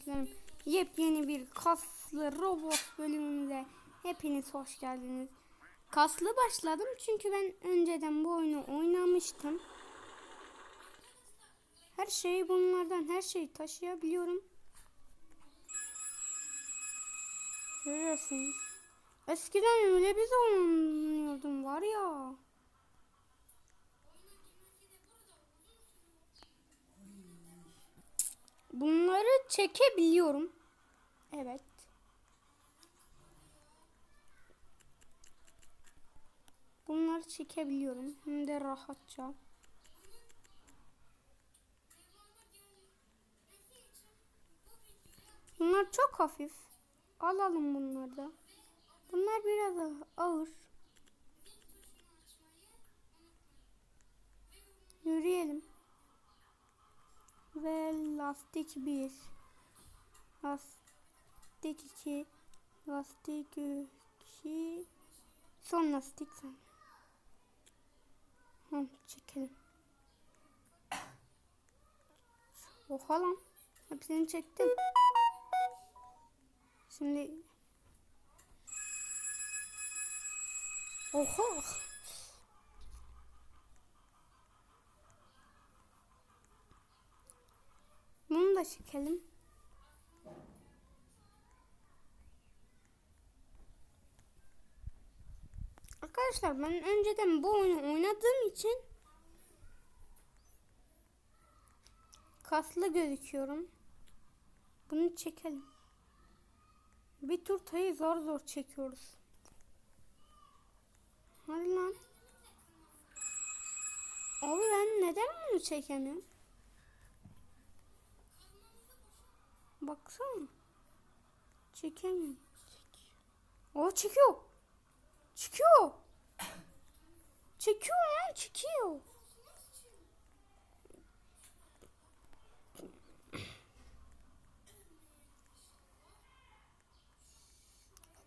arkadaşlarım. Yepyeni bir kaslı robot bölümünde hepiniz hoş geldiniz. Kaslı başladım çünkü ben önceden bu oyunu oynamıştım. Her şeyi bunlardan her şeyi taşıyabiliyorum. Görüyorsunuz. Eskiden öyle bir oynuyordum var ya. Bunları çekebiliyorum. Evet. Bunları çekebiliyorum. Hem de rahatça. Bunlar çok hafif. Alalım bunları da. Bunlar biraz ağır. Yürüyelim. Ve lastik 1. Lastik 2. Lastik 2. Son lastik sen. Hı, çekelim. Oha lan. Hepsini çektim. Şimdi Oha. Bunu da çekelim. Arkadaşlar ben önceden bu oyunu oynadığım için kaslı gözüküyorum. Bunu çekelim. Bir turtayı zor zor çekiyoruz. Hadi lan. Abi ben neden bunu çekemiyorum? Baksana. Çekemiyorum. O çekiyor. Çekiyor. Çekiyor lan çekiyor.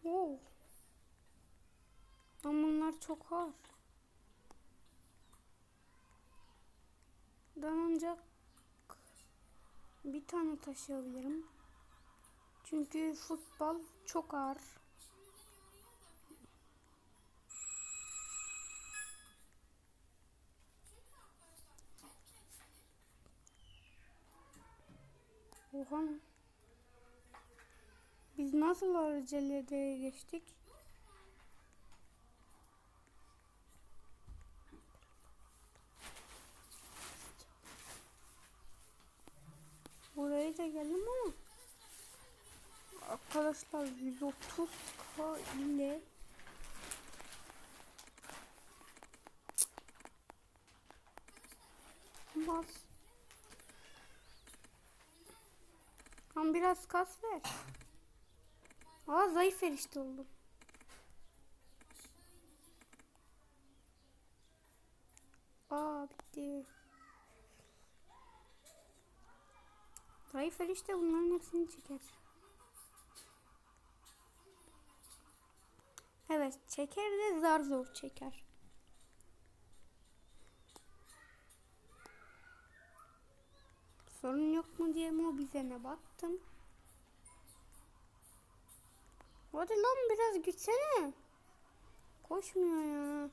Wow. Ama bunlar çok ağır. Ben ancak bir tane taşıyabilirim. Çünkü futbol çok ağır. Oha. Biz nasıl aracılığa geçtik? Buraya da geldim ama arkadaşlar 130k ile Bas. Ama biraz kas ver. Aa zayıf erişte oldum. Aa bitti. Zayıf erişte bunların hepsini çeker. Evet çeker de zar zor çeker. Sorun yok mu diye mobizeme baktım. Hadi lan biraz gitsene. Koşmuyor ya.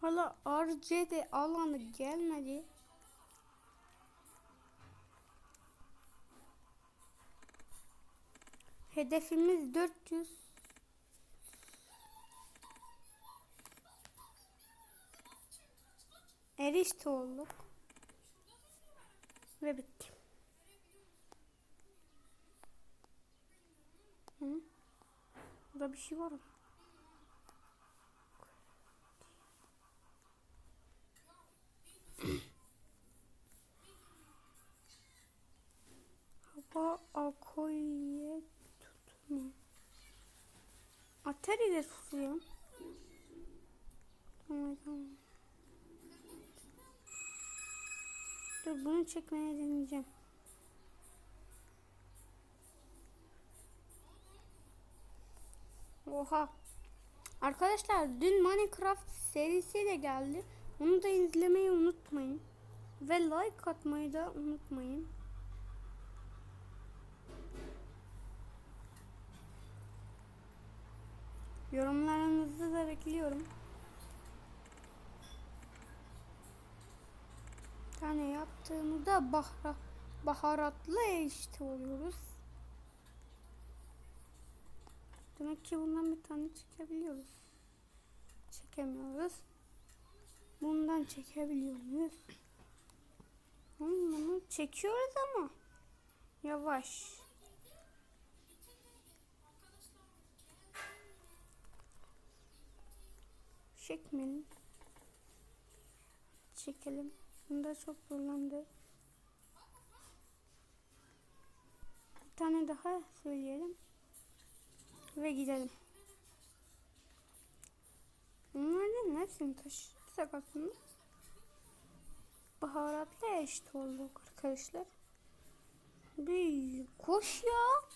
Hala RC'de alanı gelmedi. Hedefimiz 400. Erişte olduk. Ve bitti. Hı? Burada bir şey var mı? Hava akoye Tutuyor. Tamam tamam. Dur bunu çekmeye deneyeceğim. Oha. Arkadaşlar dün Minecraft serisi de geldi. Onu da izlemeyi unutmayın. Ve like atmayı da unutmayın. Yorumlarınızı da bekliyorum. Tane yaptığımızda bahra, baharatlı işte oluyoruz. Demek ki bundan bir tane çekebiliyoruz. Çekemiyoruz. Bundan çekebiliyor muyuz? Bunu çekiyoruz ama yavaş. Çekmeyelim. Çekelim. Bunda çok zorlandı. Bir tane daha söyleyelim. Ve gidelim. Bunlardan hepsini taşıtsak aslında baharatla eşit olduk arkadaşlar. Bir koş ya.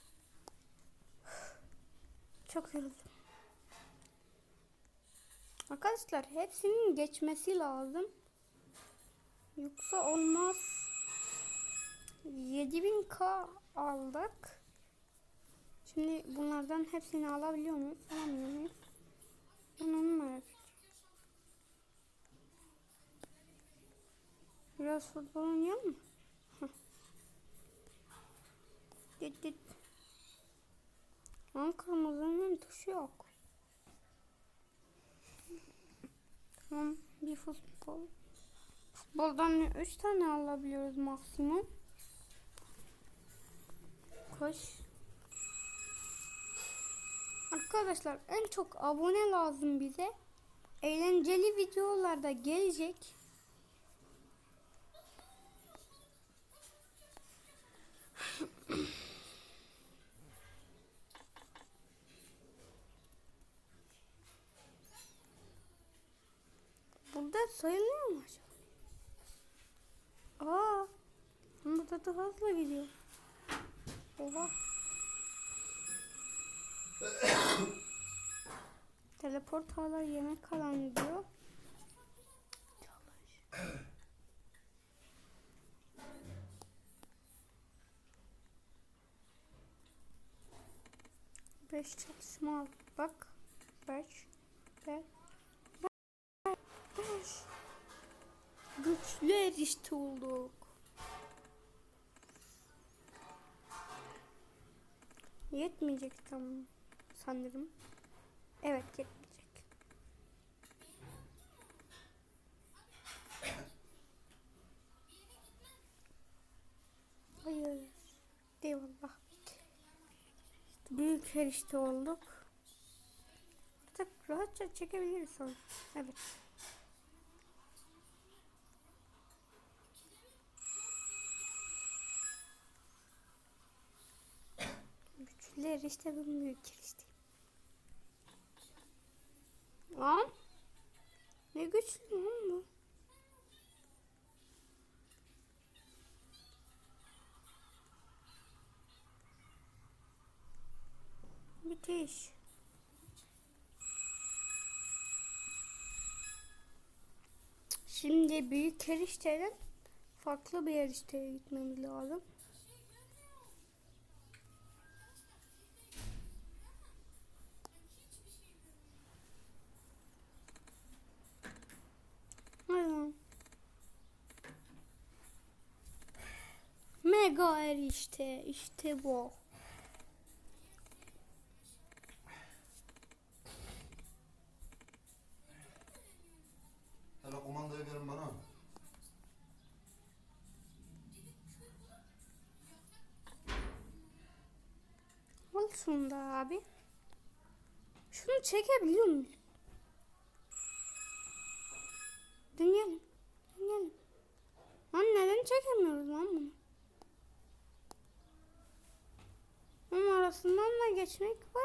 Çok yoruldum. Arkadaşlar hepsinin geçmesi lazım. Yoksa olmaz. 7000k aldık. Şimdi bunlardan hepsini alabiliyor muyuz? Alamıyor muyuz? Ben onu merak. Biraz futbol oynayalım mı? Dit dit. Tuşu yok. Tamam bir futbol. Futboldan 3 tane alabiliyoruz maksimum. Koş. Arkadaşlar en çok abone lazım bize. Eğlenceli videolar da gelecek. Burada sayılıyor mu acaba? Aa, burada da hızlı gidiyor. Oha. Teleport hala yemek alan diyor. Beş çalışma aldık. Bak. Beş. Beş. Güçlü erişte olduk. Yetmeyecek tamam sanırım. Evet yetmeyecek. Hayır. Eyvallah. Büyük erişte olduk. Artık rahatça çekebiliriz sonra. Evet. Güçlü erişte ben büyük erişte. Lan. Ne güçlü lan bu. Müthiş. Şimdi büyük erişteden farklı bir erişteye gitmemiz lazım. Mega erişte işte bu. Hele komandayı verin bana. Olsun da abi. Şunu çekebiliyor muyum? Deneyelim. Deneyelim. Lan neden çekemiyoruz lan bunu? Ama arasından da geçmek var